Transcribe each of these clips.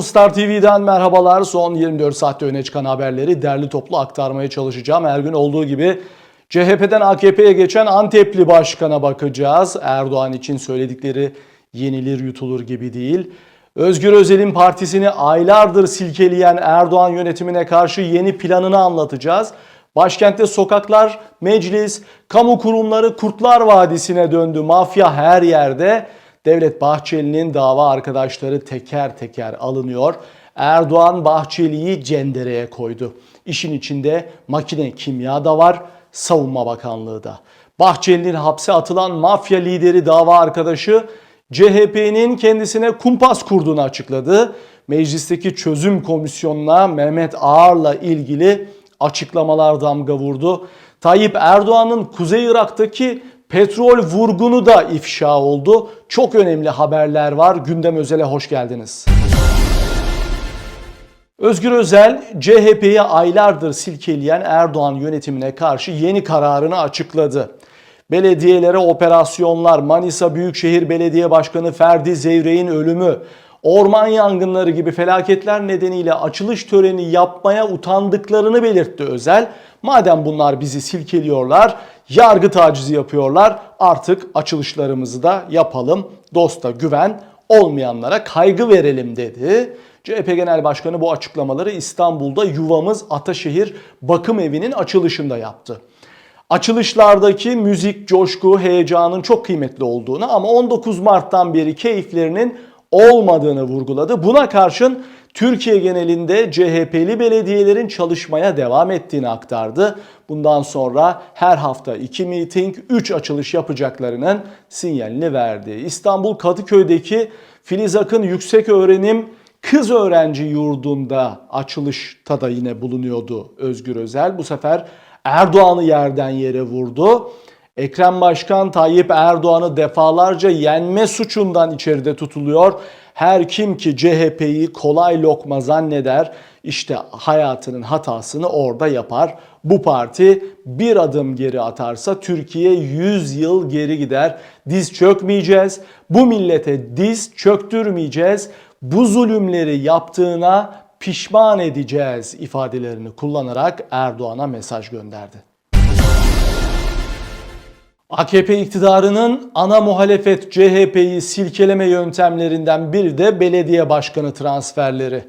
Star TV'den merhabalar. Son 24 saatte öne çıkan haberleri derli toplu aktarmaya çalışacağım. Her gün olduğu gibi CHP'den AKP'ye geçen Antepli başkana bakacağız. Erdoğan için söyledikleri yenilir yutulur gibi değil. Özgür Özel'in partisini aylardır silkeleyen Erdoğan yönetimine karşı yeni planını anlatacağız. Başkentte sokaklar, meclis, kamu kurumları Kurtlar Vadisi'ne döndü. Mafya her yerde. Devlet Bahçeli'nin dava arkadaşları teker teker alınıyor. Erdoğan Bahçeli'yi cendereye koydu. İşin içinde makine kimya da var, savunma bakanlığı da. Bahçeli'nin hapse atılan mafya lideri dava arkadaşı CHP'nin kendisine kumpas kurduğunu açıkladı. Meclisteki çözüm komisyonuna Mehmet Ağar'la ilgili açıklamalar damga vurdu. Tayyip Erdoğan'ın Kuzey Irak'taki petrol vurgunu da ifşa oldu. Çok önemli haberler var. Gündem Özel'e hoş geldiniz. Özgür Özel, CHP'yi aylardır silkeleyen Erdoğan yönetimine karşı yeni kararını açıkladı. Belediyelere operasyonlar, Manisa Büyükşehir Belediye Başkanı Ferdi Zevrek'in ölümü, orman yangınları gibi felaketler nedeniyle açılış töreni yapmaya utandıklarını belirtti Özel. Madem bunlar bizi silkeliyorlar, yargı tacizi yapıyorlar, artık açılışlarımızı da yapalım. Dosta güven, olmayanlara kaygı verelim dedi. CHP Genel Başkanı bu açıklamaları İstanbul'da Yuvamız Ataşehir Bakım Evi'nin açılışında yaptı. Açılışlardaki müzik, coşku, heyecanın çok kıymetli olduğunu ama 19 Mart'tan beri keyiflerinin olmadığını vurguladı. Buna karşın Türkiye genelinde CHP'li belediyelerin çalışmaya devam ettiğini aktardı. Bundan sonra her hafta 2 miting, 3 açılış yapacaklarının sinyalini verdi. İstanbul Kadıköy'deki Filiz Akın Yüksek Öğrenim Kız Öğrenci Yurdu'nda açılışta da yine bulunuyordu Özgür Özel. Bu sefer Erdoğan'ı yerden yere vurdu. Ekrem Başkan Tayyip Erdoğan'ı defalarca yenme suçundan içeride tutuluyor. Her kim ki CHP'yi kolay lokma zanneder işte hayatının hatasını orada yapar. Bu parti bir adım geri atarsa Türkiye 100 yıl geri gider. Diz çökmeyeceğiz. Bu millete diz çöktürmeyeceğiz. Bu zulümleri yaptığına pişman edeceğiz ifadelerini kullanarak Erdoğan'a mesaj gönderdi. AKP iktidarının ana muhalefet CHP'yi silkeleme yöntemlerinden biri de belediye başkanı transferleri.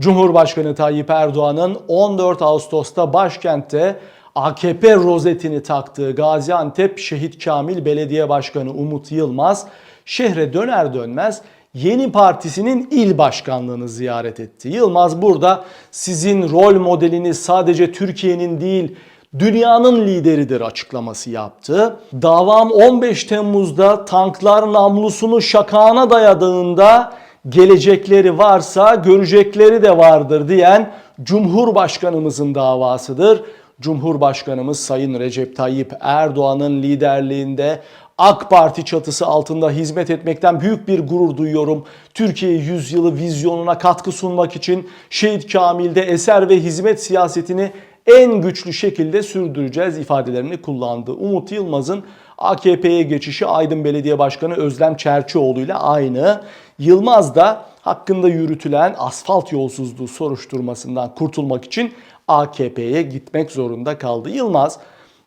Cumhurbaşkanı Tayyip Erdoğan'ın 14 Ağustos'ta başkentte AKP rozetini taktığı Gaziantep Şehit Kamil Belediye Başkanı Umut Yılmaz şehre döner dönmez yeni partisinin il başkanlığını ziyaret etti. Yılmaz burada sizin rol modeliniz sadece Türkiye'nin değil dünyanın lideridir açıklaması yaptı. Davam 15 Temmuz'da tanklar namlusunu şakağına dayadığında gelecekleri varsa görecekleri de vardır diyen Cumhurbaşkanımızın davasıdır. Cumhurbaşkanımız Sayın Recep Tayyip Erdoğan'ın liderliğinde AK Parti çatısı altında hizmet etmekten büyük bir gurur duyuyorum. Türkiye yüzyılı vizyonuna katkı sunmak için Şehit Kamil'de eser ve hizmet siyasetini en güçlü şekilde sürdüreceğiz ifadelerini kullandı. Umut Yılmaz'ın AKP'ye geçişi Aydın Belediye Başkanı Özlem Çerçioğlu ile aynı. Yılmaz da hakkında yürütülen asfalt yolsuzluğu soruşturmasından kurtulmak için AKP'ye gitmek zorunda kaldı. Yılmaz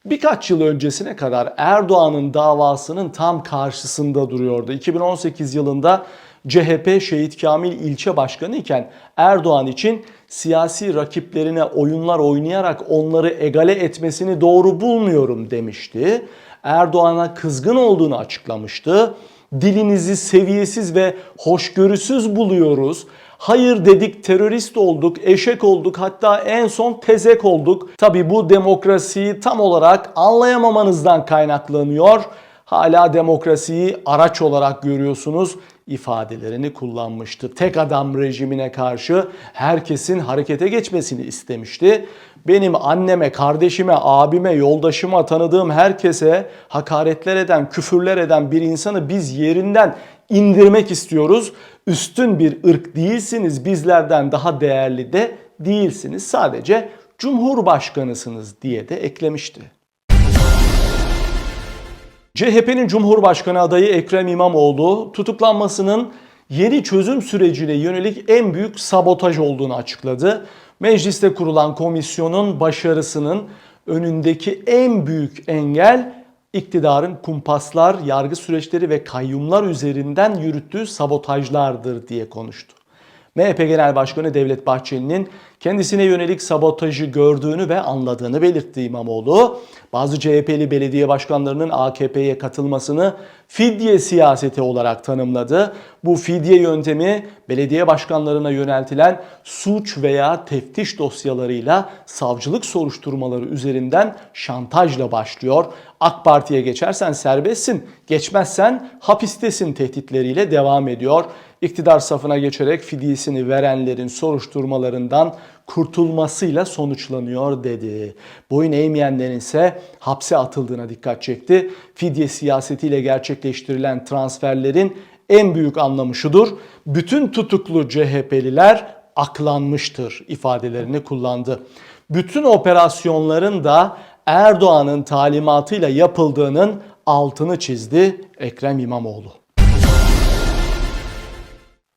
birkaç yıl öncesine kadar Erdoğan'ın davasının tam karşısında duruyordu. 2018 yılında CHP Şehit Kamil ilçe başkanı iken Erdoğan için siyasi rakiplerine oyunlar oynayarak onları egale etmesini doğru bulmuyorum demişti. Erdoğan'a kızgın olduğunu açıklamıştı. Dilinizi seviyesiz ve hoşgörüsüz buluyoruz. Hayır dedik terörist olduk, eşek olduk hatta en son tezek olduk. Tabi bu demokrasiyi tam olarak anlayamamanızdan kaynaklanıyor. Hala demokrasiyi araç olarak görüyorsunuz ifadelerini kullanmıştı. Tek adam rejimine karşı herkesin harekete geçmesini istemişti. Benim anneme, kardeşime, abime, yoldaşıma, tanıdığım herkese hakaretler eden, küfürler eden bir insanı biz yerinden indirmek istiyoruz. Üstün bir ırk değilsiniz, bizlerden daha değerli de değilsiniz. Sadece Cumhurbaşkanısınız diye de eklemişti. CHP'nin Cumhurbaşkanı adayı Ekrem İmamoğlu tutuklanmasının yeni çözüm sürecine yönelik en büyük sabotaj olduğunu açıkladı. Mecliste kurulan komisyonun başarısının önündeki en büyük engel iktidarın kumpaslar, yargı süreçleri ve kayyumlar üzerinden yürüttüğü sabotajlardır diye konuştu. MHP Genel Başkanı Devlet Bahçeli'nin kendisine yönelik sabotajı gördüğünü ve anladığını belirtti İmamoğlu. Bazı CHP'li belediye başkanlarının AKP'ye katılmasını fidye siyaseti olarak tanımladı. Bu fidye yöntemi belediye başkanlarına yöneltilen suç veya teftiş dosyalarıyla savcılık soruşturmaları üzerinden şantajla başlıyor. AK Parti'ye geçersen serbestsin, geçmezsen hapistesin tehditleriyle devam ediyor. İktidar safına geçerek fidyesini verenlerin soruşturmalarından kurtulmasıyla sonuçlanıyor dedi. Boyun eğmeyenlerin ise hapse atıldığına dikkat çekti. Fidye siyasetiyle gerçekleştirilen transferlerin en büyük anlamı şudur. Bütün tutuklu CHP'liler aklanmıştır ifadelerini kullandı. Bütün operasyonların da Erdoğan'ın talimatıyla yapıldığının altını çizdi Ekrem İmamoğlu.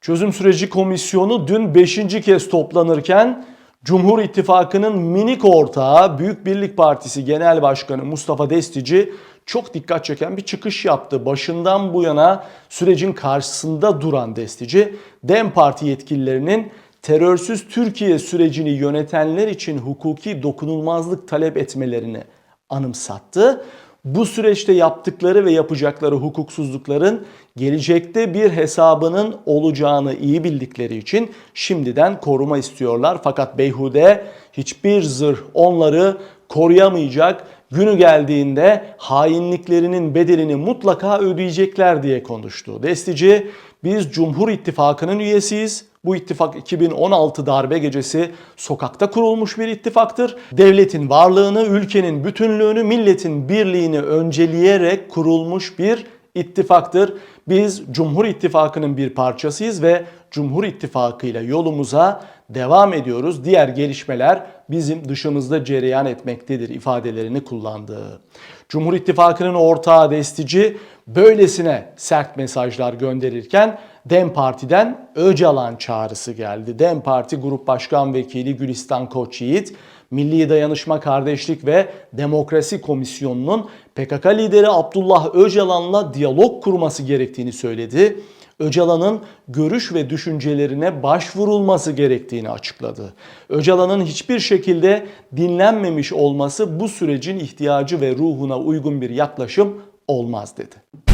Çözüm süreci komisyonu dün 5. kez toplanırken Cumhur İttifakı'nın minik ortağı Büyük Birlik Partisi Genel Başkanı Mustafa Destici çok dikkat çeken bir çıkış yaptı. Başından bu yana sürecin karşısında duran Destici, DEM Parti yetkililerinin terörsüz Türkiye sürecini yönetenler için hukuki dokunulmazlık talep etmelerini anımsattı. Bu süreçte yaptıkları ve yapacakları hukuksuzlukların gelecekte bir hesabının olacağını iyi bildikleri için şimdiden koruma istiyorlar. Fakat beyhude hiçbir zırh onları koruyamayacak. Günü geldiğinde hainliklerinin bedelini mutlaka ödeyecekler diye konuştu. Destici biz Cumhur İttifakı'nın üyesiyiz. Bu ittifak 2016 darbe gecesi sokakta kurulmuş bir ittifaktır. Devletin varlığını, ülkenin bütünlüğünü, milletin birliğini önceleyerek kurulmuş bir ittifaktır. Biz Cumhur İttifakı'nın bir parçasıyız ve Cumhur İttifakı ile yolumuza devam ediyoruz. Diğer gelişmeler bizim dışımızda cereyan etmektedir ifadelerini kullandı. Cumhur İttifakı'nın ortağı destici böylesine sert mesajlar gönderirken DEM Parti'den Öcalan çağrısı geldi. DEM Parti Grup Başkan Vekili Gülistan Koçyiğit, Milli Dayanışma Kardeşlik ve Demokrasi Komisyonu'nun PKK lideri Abdullah Öcalan'la diyalog kurması gerektiğini söyledi. Öcalan'ın görüş ve düşüncelerine başvurulması gerektiğini açıkladı. Öcalan'ın hiçbir şekilde dinlenmemiş olması bu sürecin ihtiyacı ve ruhuna uygun bir yaklaşım olmaz dedi.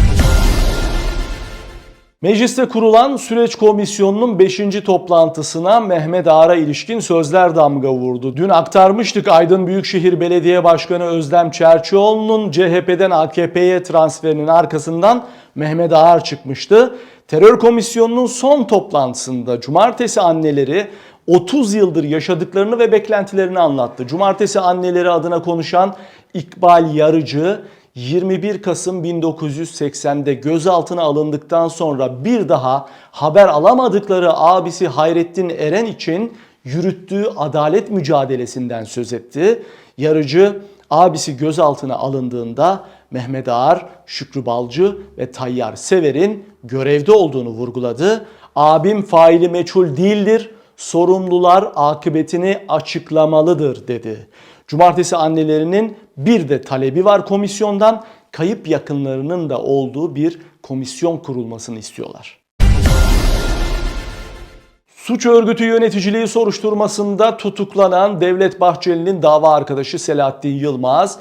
Mecliste kurulan süreç komisyonunun 5. toplantısına Mehmet Ağar'a ilişkin sözler damga vurdu. Dün aktarmıştık Aydın Büyükşehir Belediye Başkanı Özlem Çerçioğlu'nun CHP'den AKP'ye transferinin arkasından Mehmet Ağar çıkmıştı. Terör komisyonunun son toplantısında cumartesi anneleri 30 yıldır yaşadıklarını ve beklentilerini anlattı. Cumartesi anneleri adına konuşan İkbal Yarıcı 21 Kasım 1980'de gözaltına alındıktan sonra bir daha haber alamadıkları abisi Hayrettin Eren için yürüttüğü adalet mücadelesinden söz etti. Yarıcı abisi gözaltına alındığında Mehmet Ağar, Şükrü Balcı ve Tayyar Sever'in görevde olduğunu vurguladı. Abim faili meçhul değildir, sorumlular akıbetini açıklamalıdır dedi. Cumartesi annelerinin bir de talebi var komisyondan. Kayıp yakınlarının da olduğu bir komisyon kurulmasını istiyorlar. Suç örgütü yöneticiliği soruşturmasında tutuklanan Devlet Bahçeli'nin dava arkadaşı Selahattin Yılmaz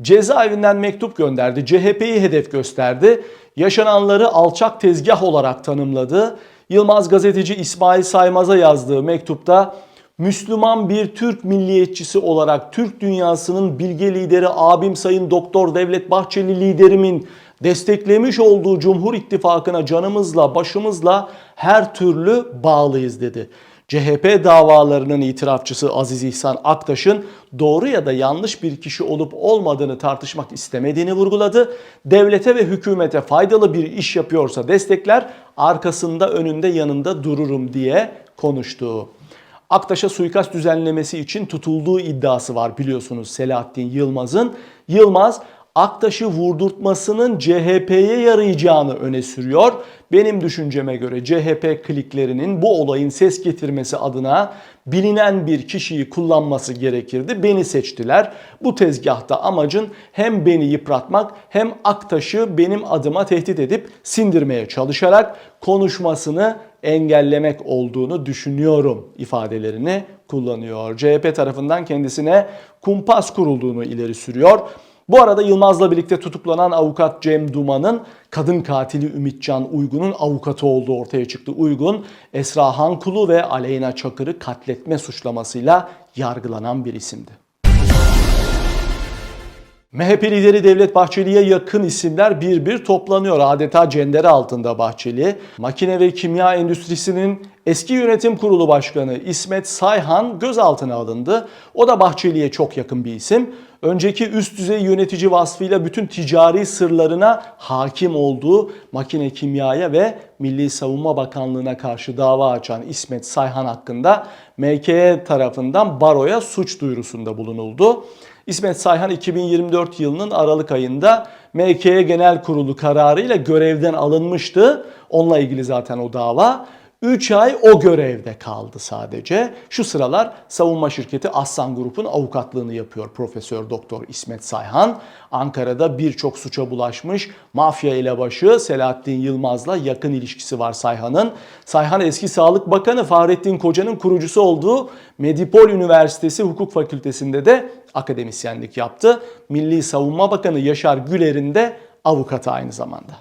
cezaevinden mektup gönderdi. CHP'yi hedef gösterdi. Yaşananları alçak tezgah olarak tanımladı. Yılmaz gazeteci İsmail Saymaz'a yazdığı mektupta Müslüman bir Türk milliyetçisi olarak Türk dünyasının bilge lideri abim Sayın Doktor Devlet Bahçeli liderimin desteklemiş olduğu Cumhur İttifakı'na canımızla başımızla her türlü bağlıyız dedi. CHP davalarının itirafçısı Aziz İhsan Aktaş'ın doğru ya da yanlış bir kişi olup olmadığını tartışmak istemediğini vurguladı. Devlete ve hükümete faydalı bir iş yapıyorsa destekler, arkasında önünde yanında dururum diye konuştu. Aktaş'a suikast düzenlemesi için tutulduğu iddiası var biliyorsunuz Selahattin Yılmaz'ın. Yılmaz Aktaş'ı vurdurtmasının CHP'ye yarayacağını öne sürüyor. Benim düşünceme göre CHP kliklerinin bu olayın ses getirmesi adına bilinen bir kişiyi kullanması gerekirdi. Beni seçtiler. Bu tezgahta amacın hem beni yıpratmak hem Aktaş'ı benim adıma tehdit edip sindirmeye çalışarak konuşmasını engellemek olduğunu düşünüyorum ifadelerini kullanıyor. CHP tarafından kendisine kumpas kurulduğunu ileri sürüyor. Bu arada Yılmaz'la birlikte tutuklanan avukat Cem Duman'ın kadın katili Ümitcan Uygun'un avukatı olduğu ortaya çıktı. Uygun, Esra Hankulu ve Aleyna Çakır'ı katletme suçlamasıyla yargılanan bir isimdi. MHP lideri Devlet Bahçeli'ye yakın isimler bir bir toplanıyor. Adeta cendere altında Bahçeli. Makine ve kimya endüstrisinin eski yönetim kurulu başkanı İsmet Sayhan gözaltına alındı. O da Bahçeli'ye çok yakın bir isim. Önceki üst düzey yönetici vasfıyla bütün ticari sırlarına hakim olduğu makine kimyaya ve Milli Savunma Bakanlığı'na karşı dava açan İsmet Sayhan hakkında MKE tarafından baroya suç duyurusunda bulunuldu. İsmet Sayhan 2024 yılının Aralık ayında MKE Genel Kurulu kararıyla görevden alınmıştı. Onunla ilgili zaten o dava. 3 ay o görevde kaldı sadece. Şu sıralar savunma şirketi Aslan Grup'un avukatlığını yapıyor Profesör Doktor İsmet Sayhan. Ankara'da birçok suça bulaşmış mafya elebaşı Selahattin Yılmaz'la yakın ilişkisi var Sayhan'ın. Sayhan eski Sağlık Bakanı Fahrettin Koca'nın kurucusu olduğu Medipol Üniversitesi Hukuk Fakültesi'nde de akademisyenlik yaptı. Milli Savunma Bakanı Yaşar Güler'in de avukatı aynı zamanda.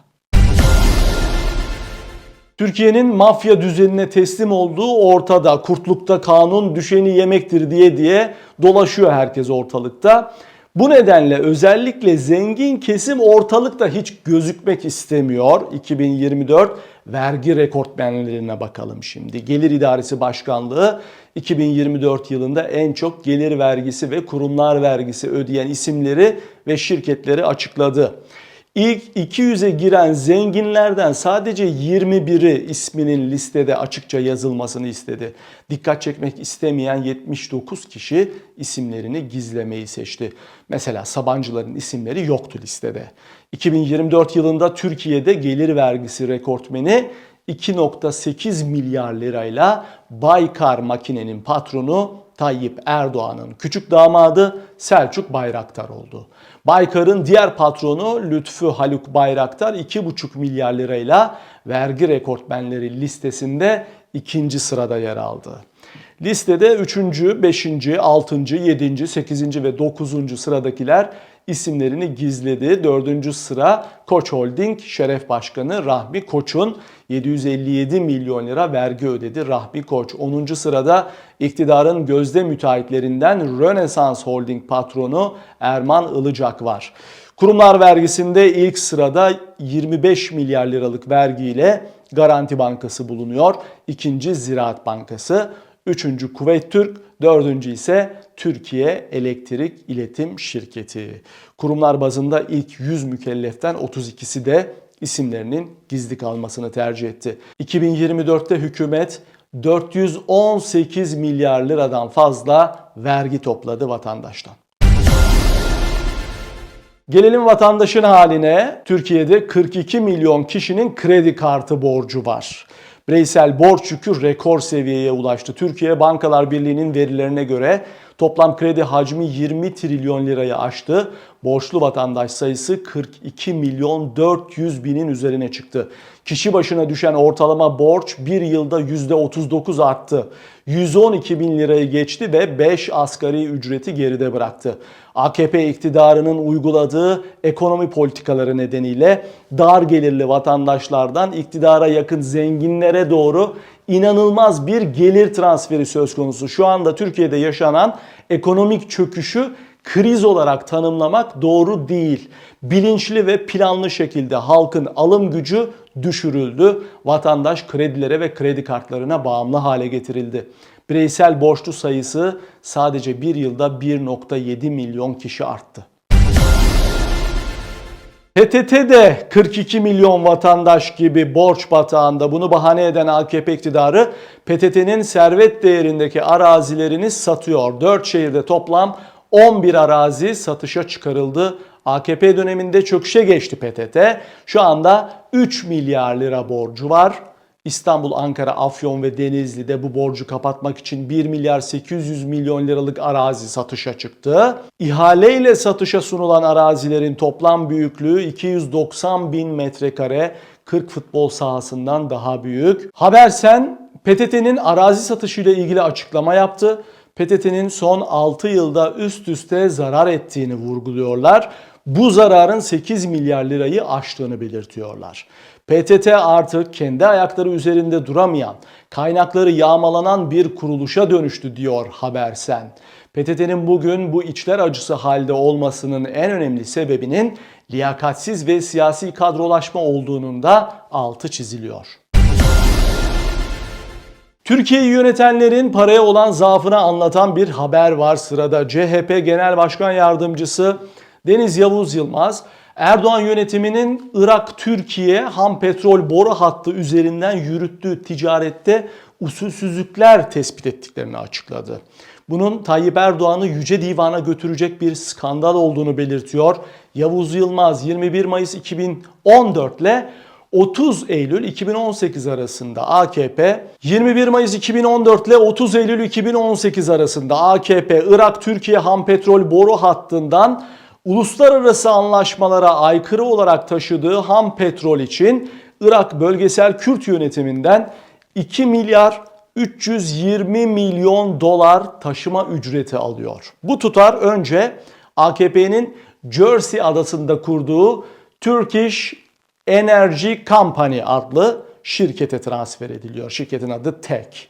Türkiye'nin mafya düzenine teslim olduğu ortada. Kurtlukta kanun düşeni yemektir diye diye dolaşıyor herkes ortalıkta. Bu nedenle özellikle zengin kesim ortalıkta hiç gözükmek istemiyor. 2024 vergi rekortmenlerine bakalım şimdi. Gelir İdaresi Başkanlığı 2024 yılında en çok gelir vergisi ve kurumlar vergisi ödeyen isimleri ve şirketleri açıkladı. İlk 200'e giren zenginlerden sadece 21'i isminin listede açıkça yazılmasını istedi. Dikkat çekmek istemeyen 79 kişi isimlerini gizlemeyi seçti. Mesela Sabancıların isimleri yoktu listede. 2024 yılında Türkiye'de gelir vergisi rekortmeni 2.8 milyar lirayla Baykar makinenin patronu Tayyip Erdoğan'ın küçük damadı Selçuk Bayraktar oldu. Baykar'ın diğer patronu Lütfü Haluk Bayraktar 2,5 milyar lirayla vergi rekortmenleri listesinde ikinci sırada yer aldı. Listede 3. 5. 6. 7. 8. ve 9. sıradakiler isimlerini gizledi. 4. sıra Koç Holding Şeref Başkanı Rahmi Koç'un 757 milyon lira vergi ödedi Rahmi Koç. 10. sırada iktidarın gözde müteahhitlerinden Rönesans Holding patronu Erman Ilıcak var. Kurumlar vergisinde ilk sırada 25 milyar liralık vergiyle Garanti Bankası bulunuyor. İkinci Ziraat Bankası. Üçüncü Kuveyt Türk, dördüncü ise Türkiye Elektrik İletim Şirketi. Kurumlar bazında ilk 100 mükelleften 32'si de isimlerinin gizli kalmasını tercih etti. 2024'te hükümet 418 milyar liradan fazla vergi topladı vatandaştan. Gelelim vatandaşın haline. Türkiye'de 42 milyon kişinin kredi kartı borcu var. Bireysel borç yükü rekor seviyeye ulaştı. Türkiye Bankalar Birliği'nin verilerine göre toplam kredi hacmi 20 trilyon lirayı aştı. Borçlu vatandaş sayısı 42 milyon 400 binin üzerine çıktı. Kişi başına düşen ortalama borç bir yılda %39 arttı. 112 bin lirayı geçti ve 5 asgari ücreti geride bıraktı. AKP iktidarının uyguladığı ekonomi politikaları nedeniyle dar gelirli vatandaşlardan iktidara yakın zenginlere doğru inanılmaz bir gelir transferi söz konusu. Şu anda Türkiye'de yaşanan ekonomik çöküşü kriz olarak tanımlamak doğru değil. Bilinçli ve planlı şekilde halkın alım gücü düşürüldü. Vatandaş kredilere ve kredi kartlarına bağımlı hale getirildi. Bireysel borçlu sayısı sadece bir yılda 1.7 milyon kişi arttı. PTT'de 42 milyon vatandaş gibi borç batağında bunu bahane eden AKP iktidarı PTT'nin servet değerindeki arazilerini satıyor. 4 şehirde toplam 11 arazi satışa çıkarıldı. AKP döneminde çöküşe geçti PTT. Şu anda 3 milyar lira borcu var. İstanbul, Ankara, Afyon ve Denizli'de bu borcu kapatmak için 1 milyar 800 milyon liralık arazi satışa çıktı. İhaleyle satışa sunulan arazilerin toplam büyüklüğü 290 bin metrekare 40 futbol sahasından daha büyük. Habersen PTT'nin arazi satışıyla ilgili açıklama yaptı. PTT'nin son 6 yılda üst üste zarar ettiğini vurguluyorlar. Bu zararın 8 milyar lirayı aştığını belirtiyorlar. PTT artık kendi ayakları üzerinde duramayan, kaynakları yağmalanan bir kuruluşa dönüştü diyor Habersen. PTT'nin bugün bu içler acısı halde olmasının en önemli sebebinin liyakatsiz ve siyasi kadrolaşma olduğunun da altı çiziliyor. Türkiye'yi yönetenlerin paraya olan zaafını anlatan bir haber var sırada. CHP Genel Başkan Yardımcısı Deniz Yavuz Yılmaz, Erdoğan yönetiminin Irak-Türkiye ham petrol boru hattı üzerinden yürüttüğü ticarette usulsüzlükler tespit ettiklerini açıkladı. Bunun Tayyip Erdoğan'ı Yüce Divan'a götürecek bir skandal olduğunu belirtiyor. Yavuz Yılmaz 21 Mayıs 2014 ile 30 Eylül 2018 arasında AKP 21 Mayıs 2014 ile 30 Eylül 2018 arasında AKP Irak Türkiye ham petrol boru hattından uluslararası anlaşmalara aykırı olarak taşıdığı ham petrol için Irak Bölgesel Kürt Yönetiminden 2 milyar 320 milyon dolar taşıma ücreti alıyor. Bu tutar önce AKP'nin Jersey adasında kurduğu Turkish Energy Company adlı şirkete transfer ediliyor. Şirketin adı TEK.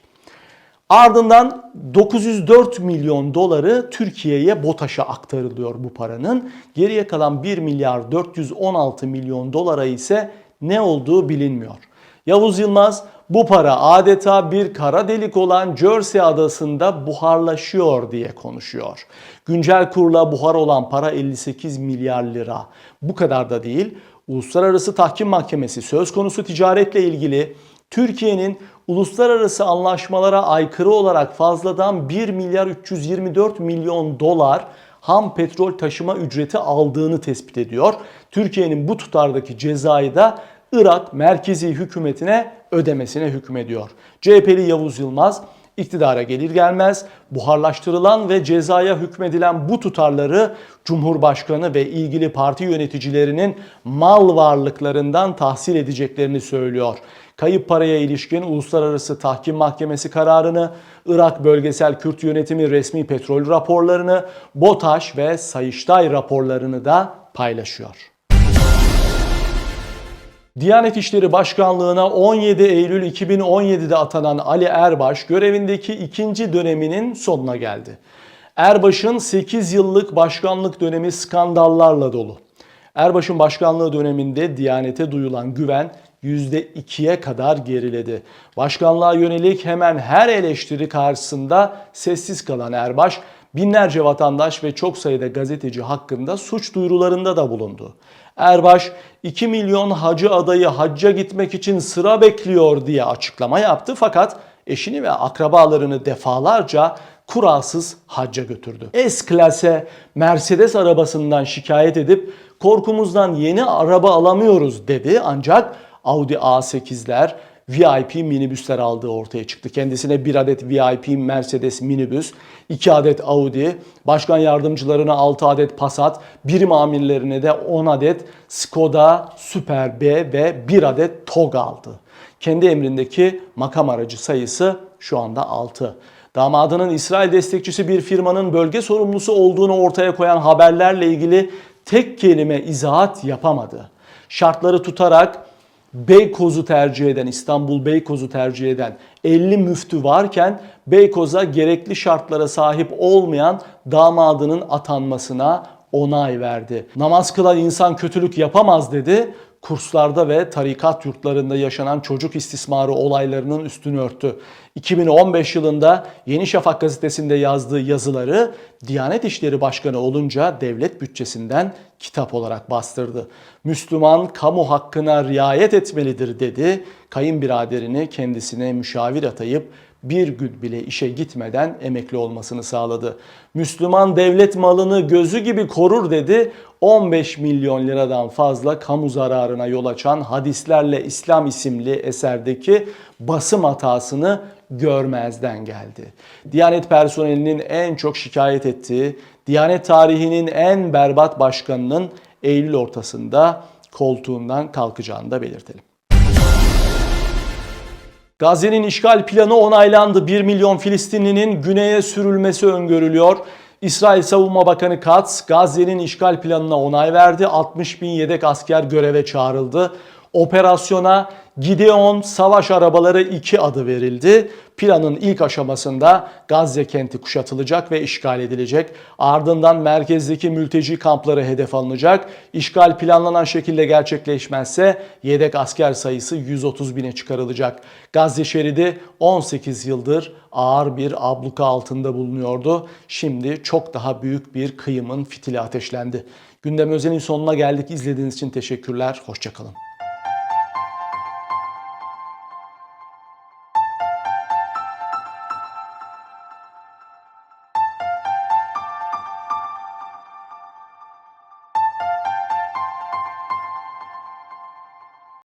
Ardından 904 milyon doları Türkiye'ye BOTAŞ'a aktarılıyor bu paranın. Geriye kalan 1 milyar 416 milyon dolara ise ne olduğu bilinmiyor. Yavuz Yılmaz bu para adeta bir kara delik olan Jersey adasında buharlaşıyor diye konuşuyor. Güncel kurla buhar olan para 58 milyar lira. Bu kadar da değil. Uluslararası Tahkim Mahkemesi söz konusu ticaretle ilgili Türkiye'nin uluslararası anlaşmalara aykırı olarak fazladan 1 milyar 324 milyon dolar ham petrol taşıma ücreti aldığını tespit ediyor. Türkiye'nin bu tutardaki cezayı da Irak merkezi hükümetine ödemesine hükmediyor. CHP'li Yavuz Yılmaz iktidara gelir gelmez buharlaştırılan ve cezaya hükmedilen bu tutarları Cumhurbaşkanı ve ilgili parti yöneticilerinin mal varlıklarından tahsil edeceklerini söylüyor. Kayıp paraya ilişkin Uluslararası Tahkim Mahkemesi kararını, Irak Bölgesel Kürt Yönetimi resmi petrol raporlarını, BOTAŞ ve Sayıştay raporlarını da paylaşıyor. Diyanet İşleri Başkanlığı'na 17 Eylül 2017'de atanan Ali Erbaş görevindeki ikinci döneminin sonuna geldi. Erbaş'ın 8 yıllık başkanlık dönemi skandallarla dolu. Erbaş'ın başkanlığı döneminde Diyanet'e duyulan güven %2'ye kadar geriledi. Başkanlığa yönelik hemen her eleştiri karşısında sessiz kalan Erbaş, binlerce vatandaş ve çok sayıda gazeteci hakkında suç duyurularında da bulundu. Erbaş 2 milyon hacı adayı hacca gitmek için sıra bekliyor diye açıklama yaptı fakat eşini ve akrabalarını defalarca kurasız hacca götürdü. S-klase Mercedes arabasından şikayet edip korkumuzdan yeni araba alamıyoruz dedi ancak Audi A8'ler, VIP minibüsler aldığı ortaya çıktı. Kendisine bir adet VIP Mercedes minibüs, iki adet Audi, başkan yardımcılarına 6 adet Passat, birim amirlerine de 10 adet Skoda Super B ve bir adet TOG aldı. Kendi emrindeki makam aracı sayısı şu anda 6. Damadının İsrail destekçisi bir firmanın bölge sorumlusu olduğunu ortaya koyan haberlerle ilgili tek kelime izahat yapamadı. Şartları tutarak Beykoz'u tercih eden, İstanbul Beykoz'u tercih eden 50 müftü varken Beykoz'a gerekli şartlara sahip olmayan damadının atanmasına onay verdi. Namaz kılan insan kötülük yapamaz dedi. Kurslarda ve tarikat yurtlarında yaşanan çocuk istismarı olaylarının üstünü örttü. 2015 yılında Yeni Şafak gazetesinde yazdığı yazıları Diyanet İşleri Başkanı olunca devlet bütçesinden kitap olarak bastırdı. Müslüman kamu hakkına riayet etmelidir dedi. Kayınbiraderini kendisine müşavir atayıp bir gün bile işe gitmeden emekli olmasını sağladı. Müslüman devlet malını gözü gibi korur dedi. 15 milyon liradan fazla kamu zararına yol açan Hadislerle İslam isimli eserdeki basım hatasını görmezden geldi. Diyanet personelinin en çok şikayet ettiği, Diyanet tarihinin en berbat başkanının Eylül ortasında koltuğundan kalkacağını da belirtelim. Gazze'nin işgal planı onaylandı. 1 milyon Filistinlinin güneye sürülmesi öngörülüyor. İsrail Savunma Bakanı Katz, Gazze'nin işgal planına onay verdi. 60 bin yedek asker göreve çağrıldı. Operasyona Gideon savaş arabaları 2 adı verildi. Planın ilk aşamasında Gazze kenti kuşatılacak ve işgal edilecek. Ardından merkezdeki mülteci kampları hedef alınacak. İşgal planlanan şekilde gerçekleşmezse yedek asker sayısı 130 bine çıkarılacak. Gazze şeridi 18 yıldır ağır bir abluka altında bulunuyordu. Şimdi çok daha büyük bir kıyımın fitili ateşlendi. Gündem özelin sonuna geldik. İzlediğiniz için teşekkürler. Hoşçakalın.